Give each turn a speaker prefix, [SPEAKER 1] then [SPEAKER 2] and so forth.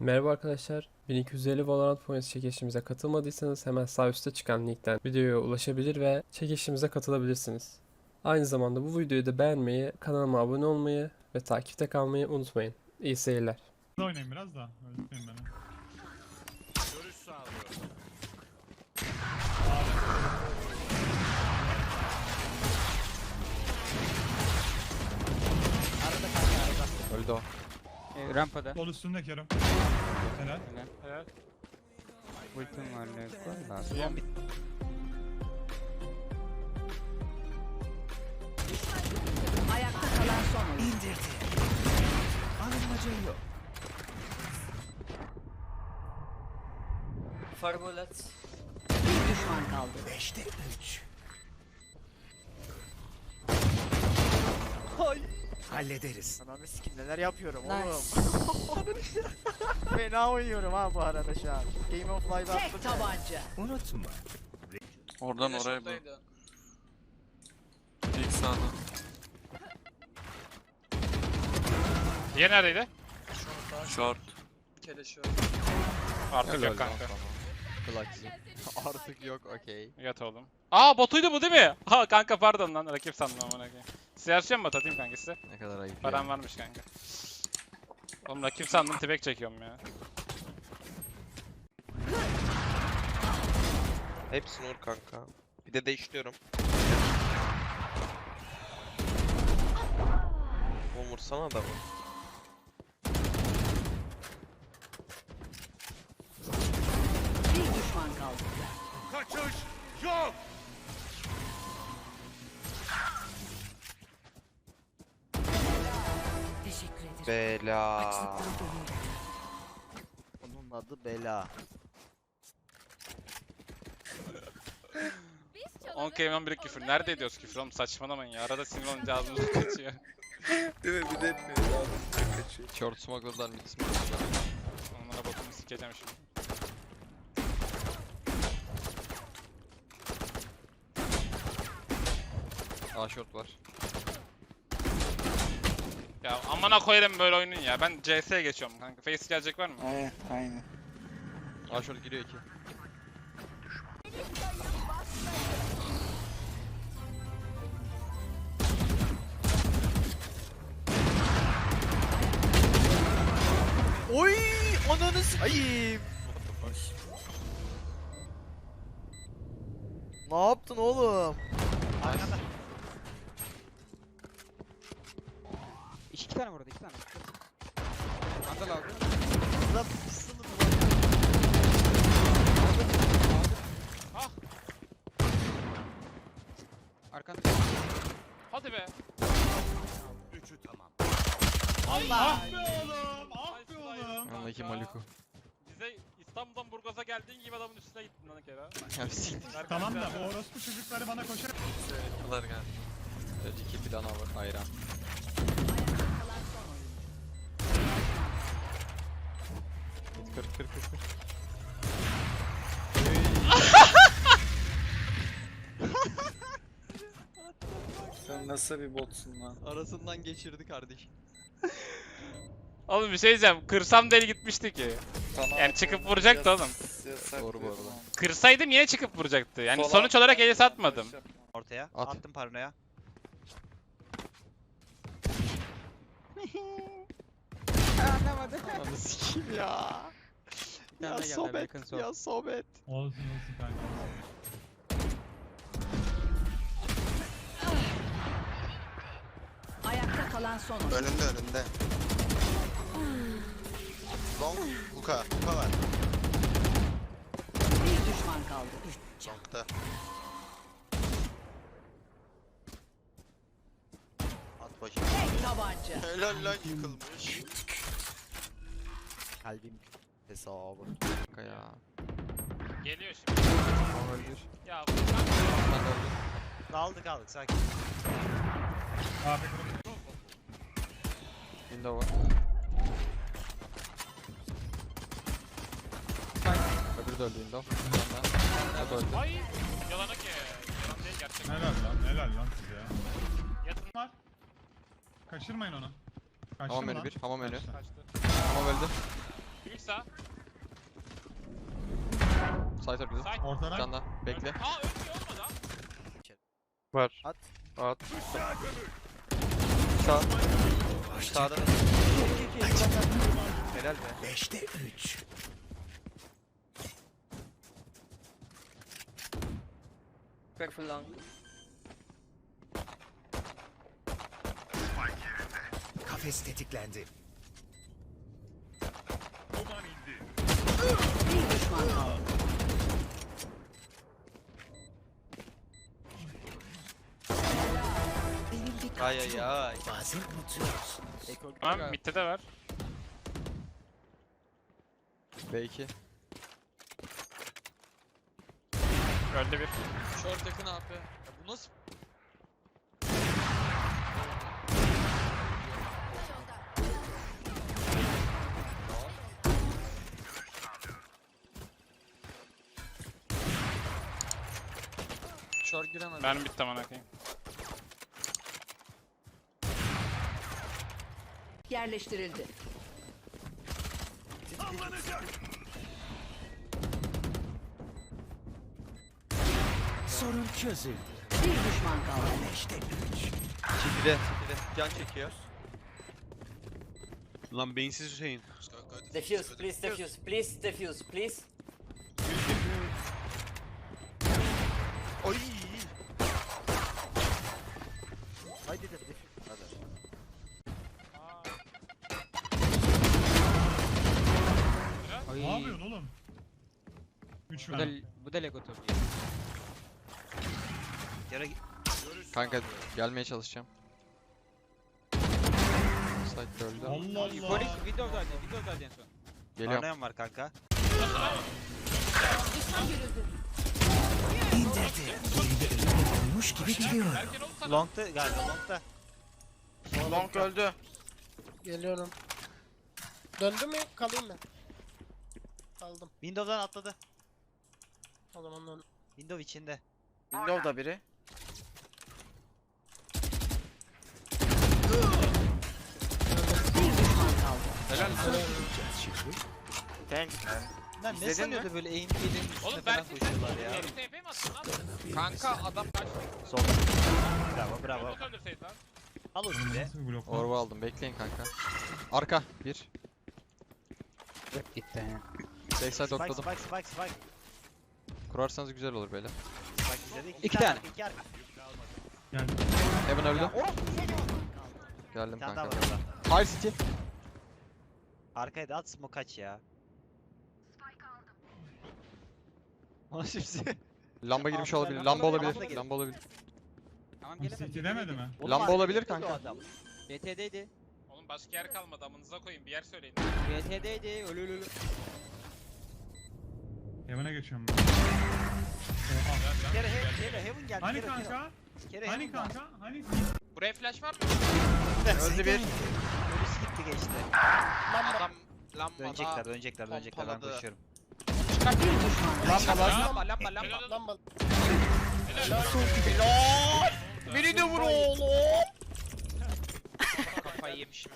[SPEAKER 1] Merhaba arkadaşlar. 1250 Valorant Points çekilişimize katılmadıysanız hemen sağ üstte çıkan linkten videoya ulaşabilir ve çekilişimize katılabilirsiniz. Aynı zamanda bu videoyu da beğenmeyi, kanalıma abone olmayı ve takipte kalmayı unutmayın. İyi seyirler.
[SPEAKER 2] Hızlı oynayın biraz da. Öldürmeyin beni.
[SPEAKER 3] Görüş sağlıyorum.
[SPEAKER 4] Öldü o.
[SPEAKER 5] E, rampada.
[SPEAKER 2] Sol üstünde Kerem. Helal.
[SPEAKER 5] Helal. Ultim var ne var?
[SPEAKER 2] Yem.
[SPEAKER 6] Ayakta kalan son oyun.
[SPEAKER 7] Farbolat.
[SPEAKER 6] Bir düşman kaldı.
[SPEAKER 7] Hallederiz.
[SPEAKER 8] Ananı sikim neler yapıyorum
[SPEAKER 6] Nice.
[SPEAKER 8] oğlum. Fena oynuyorum ha bu arada şu an. Game of Life
[SPEAKER 6] Tek
[SPEAKER 8] attım.
[SPEAKER 6] tabanca.
[SPEAKER 7] Unutma.
[SPEAKER 4] Oradan oraya bak.
[SPEAKER 3] bak.
[SPEAKER 4] İlk sağdan.
[SPEAKER 5] Diğer neredeydi?
[SPEAKER 4] Short.
[SPEAKER 3] Keleşi
[SPEAKER 5] Artık yok kanka.
[SPEAKER 4] Artık yok okey.
[SPEAKER 5] Yat oğlum. Aa botuydu bu değil mi? Ha kanka pardon lan rakip sandım amına koyayım. Size mı atayım kanka size?
[SPEAKER 4] Ne kadar ayıp
[SPEAKER 5] Param
[SPEAKER 4] ya.
[SPEAKER 5] varmış kanka. Oğlum rakip sandım tibek çekiyorum ya.
[SPEAKER 9] Hepsini vur kanka. Bir de değiştiriyorum. Oğlum vursana adamı.
[SPEAKER 6] Bir düşman kaldı.
[SPEAKER 3] Kaçış yok.
[SPEAKER 9] Bela.
[SPEAKER 8] Onun adı Bela.
[SPEAKER 5] 10 keyman biri küfür. Nerede ediyoruz küfür oğlum saçmalamayın ya. Arada sinir olunca ağzımız kaçıyor.
[SPEAKER 4] Değil mi? Bir de etmiyor. Kaçıyor. Short smuggle'dan mid smuggle'dan.
[SPEAKER 5] Onlara botumu sikeceğim şimdi.
[SPEAKER 4] A short var.
[SPEAKER 5] Ya amına koyarım böyle oyunun ya. Ben CS'ye geçiyorum kanka. Face gelecek var mı?
[SPEAKER 8] Aynen aynen.
[SPEAKER 4] A short giriyor iki.
[SPEAKER 8] Oy! Ananı sikeyim. Ne yaptın oğlum?
[SPEAKER 5] Arkanda.
[SPEAKER 7] İki tane vurdu, iki tane. Andal aldı.
[SPEAKER 8] Lan
[SPEAKER 7] Arkanda.
[SPEAKER 5] Hadi be.
[SPEAKER 3] Üçü tamam.
[SPEAKER 2] Ah be oğlum. Ah be oğlum.
[SPEAKER 4] Yanındaki Maliku.
[SPEAKER 5] Bize İstanbul'dan Burgaz'a geldiğin gibi adamın üstüne gittin lan kere.
[SPEAKER 4] Ya siktir.
[SPEAKER 2] Tamam da bu orospu çocukları bana koşar.
[SPEAKER 4] Geldi. Evet iki plana var ayran. 40 40 40 40.
[SPEAKER 7] Sen nasıl bir botsun lan?
[SPEAKER 4] Arasından geçirdi kardeşim.
[SPEAKER 5] Oğlum bir şey diyeceğim. Kırsam deli gitmişti ki. Yani çıkıp vuracaktı oğlum.
[SPEAKER 4] Doğru bu arada.
[SPEAKER 5] Kırsaydım yine çıkıp vuracaktı. Yani
[SPEAKER 7] Sola-
[SPEAKER 5] sonuç olarak eli satmadım.
[SPEAKER 8] Ortaya.
[SPEAKER 4] At.
[SPEAKER 8] Attım paranoya.
[SPEAKER 7] Anlamadım.
[SPEAKER 4] Ananı sikeyim ya. Ya sohbet.
[SPEAKER 7] yakın sol.
[SPEAKER 4] Ya sohbet.
[SPEAKER 2] Olsun olsun kanka.
[SPEAKER 6] Ayakta kalan son oyun.
[SPEAKER 9] Önünde önünde. Long Huka. Huka var.
[SPEAKER 6] Bir düşman kaldı.
[SPEAKER 9] Long'da. At bakayım.
[SPEAKER 6] Tek tabanca.
[SPEAKER 9] Helal lan yıkılmış.
[SPEAKER 8] Kalbim hesabı.
[SPEAKER 4] Kanka ya.
[SPEAKER 5] Geliyor şimdi.
[SPEAKER 4] Öldür.
[SPEAKER 5] Ya
[SPEAKER 4] Ben de öldüm.
[SPEAKER 8] Aldık sakin.
[SPEAKER 2] Abi.
[SPEAKER 4] Window var. Öbürü de öldü window. O da öldü.
[SPEAKER 5] Ay yalana ki. Yalan değil gerçek.
[SPEAKER 2] Helal lan. Helal lan size ya.
[SPEAKER 5] Yatın
[SPEAKER 2] Var. Kaçırmayın onu. Kaçtım
[SPEAKER 4] Hamam önü
[SPEAKER 2] lan.
[SPEAKER 4] bir. Hamam önü.
[SPEAKER 2] Kaçtı.
[SPEAKER 4] Hamam öldü
[SPEAKER 5] kısa.
[SPEAKER 4] Site arkada.
[SPEAKER 2] Site.
[SPEAKER 4] Ortada. Canla. Bekle.
[SPEAKER 5] Aa ölmüyor olmadan.
[SPEAKER 4] Var.
[SPEAKER 8] At.
[SPEAKER 4] At. Sağ.
[SPEAKER 9] Sağda.
[SPEAKER 8] Helal be.
[SPEAKER 7] 5'te 3.
[SPEAKER 3] Crack for
[SPEAKER 6] long. Kafes tetiklendi.
[SPEAKER 9] Ay ay ay.
[SPEAKER 3] Bazen unutuyoruz.
[SPEAKER 8] Eko
[SPEAKER 5] Tamam midde de var.
[SPEAKER 4] B2.
[SPEAKER 5] Öldü bir.
[SPEAKER 4] Short yakın AP. Ya bu nasıl? Short giremez.
[SPEAKER 5] Ben bitti amına koyayım.
[SPEAKER 6] Yerleştirildi.
[SPEAKER 3] Sorun çözüldü.
[SPEAKER 6] Bir düşman kaldı.
[SPEAKER 3] Beşte üç.
[SPEAKER 9] Çekide. Çekide. Can çekiyor.
[SPEAKER 3] Lan beyinsiz Hüseyin.
[SPEAKER 7] Defuse, please defuse, please defuse, please.
[SPEAKER 9] Oy.
[SPEAKER 2] 3
[SPEAKER 7] Bu da, bu da Lego topu.
[SPEAKER 9] Yere
[SPEAKER 4] Kanka gelmeye çalışacağım. Side öldü.
[SPEAKER 2] Allah Allah.
[SPEAKER 7] Polis Windows'daydı, Windows'daydı en son.
[SPEAKER 4] Geliyorum.
[SPEAKER 9] Oynayan var kanka.
[SPEAKER 5] Erken olsana.
[SPEAKER 9] Long'da galiba long'da.
[SPEAKER 8] Long öldü.
[SPEAKER 10] Geliyorum. Döndü mü? Kalayım mı? Kaldım.
[SPEAKER 9] Windows'dan atladı.
[SPEAKER 10] O zaman dön.
[SPEAKER 9] Windows içinde.
[SPEAKER 8] Windows'da biri.
[SPEAKER 6] Bir düşman kaldı.
[SPEAKER 3] Yapacağız şimdi.
[SPEAKER 8] Thanks man.
[SPEAKER 9] Lan ne
[SPEAKER 8] İzledin
[SPEAKER 9] sanıyordu böyle aim
[SPEAKER 5] Oğlum
[SPEAKER 9] üstüne falan
[SPEAKER 5] Berk'in
[SPEAKER 9] koşuyorlar ya.
[SPEAKER 5] Herif TP mi attın lan? Kanka adam kaçtı.
[SPEAKER 9] Sol. Bravo bravo.
[SPEAKER 5] Umut öldürseydin lan.
[SPEAKER 9] Al o size.
[SPEAKER 2] Nasıl blok lan?
[SPEAKER 4] Orba aldım. Bekleyin kanka. Arka. Bir.
[SPEAKER 7] Gitti.
[SPEAKER 4] Backside
[SPEAKER 9] Spike
[SPEAKER 4] okladım.
[SPEAKER 9] spike spike spike.
[SPEAKER 4] Kurarsanız güzel olur böyle.
[SPEAKER 7] İki tane.
[SPEAKER 9] İki arka.
[SPEAKER 2] Gel.
[SPEAKER 4] Heaven öldü.
[SPEAKER 9] Ya,
[SPEAKER 4] Geldim
[SPEAKER 9] Bir tane daha
[SPEAKER 4] kanka.
[SPEAKER 9] var orada.
[SPEAKER 4] Fire City.
[SPEAKER 9] Arkaya da at smoke kaç ya. Ona şimdi.
[SPEAKER 4] Lamba girmiş olabilir.
[SPEAKER 9] lamba
[SPEAKER 4] Lamba
[SPEAKER 9] da- lamba da
[SPEAKER 4] olabilir.
[SPEAKER 9] gelir.
[SPEAKER 4] Lamba olabilir.
[SPEAKER 7] Tamam gelemez.
[SPEAKER 2] City demedi mi?
[SPEAKER 9] Oğlum
[SPEAKER 4] Lamba olabilir
[SPEAKER 9] duruyordu
[SPEAKER 4] kanka.
[SPEAKER 9] o adam.
[SPEAKER 7] BT'deydi.
[SPEAKER 5] Oğlum başka yer kalmadı amınıza koyayım bir yer söyleyin.
[SPEAKER 7] BT'deydi. Ölü ölü ölü.
[SPEAKER 2] Heaven'a geçiyorum ben.
[SPEAKER 9] Kere heaven, kere heaven geldi.
[SPEAKER 2] Hani
[SPEAKER 9] kere,
[SPEAKER 2] kanka?
[SPEAKER 9] Kere,
[SPEAKER 2] Hani
[SPEAKER 9] heaven var.
[SPEAKER 2] kanka? Hani?
[SPEAKER 5] Buraya flash var mı?
[SPEAKER 8] Öldü bir.
[SPEAKER 9] Polisi gitti geçti.
[SPEAKER 5] Adam lambada.
[SPEAKER 9] Dönecekler dönecekler dönecekler ben koşuyorum.
[SPEAKER 6] Düşman kaldı.
[SPEAKER 5] Lamba lamba lamba.
[SPEAKER 10] Lamba.
[SPEAKER 8] Biri de vur oğlum.
[SPEAKER 5] Kafayı yemişim.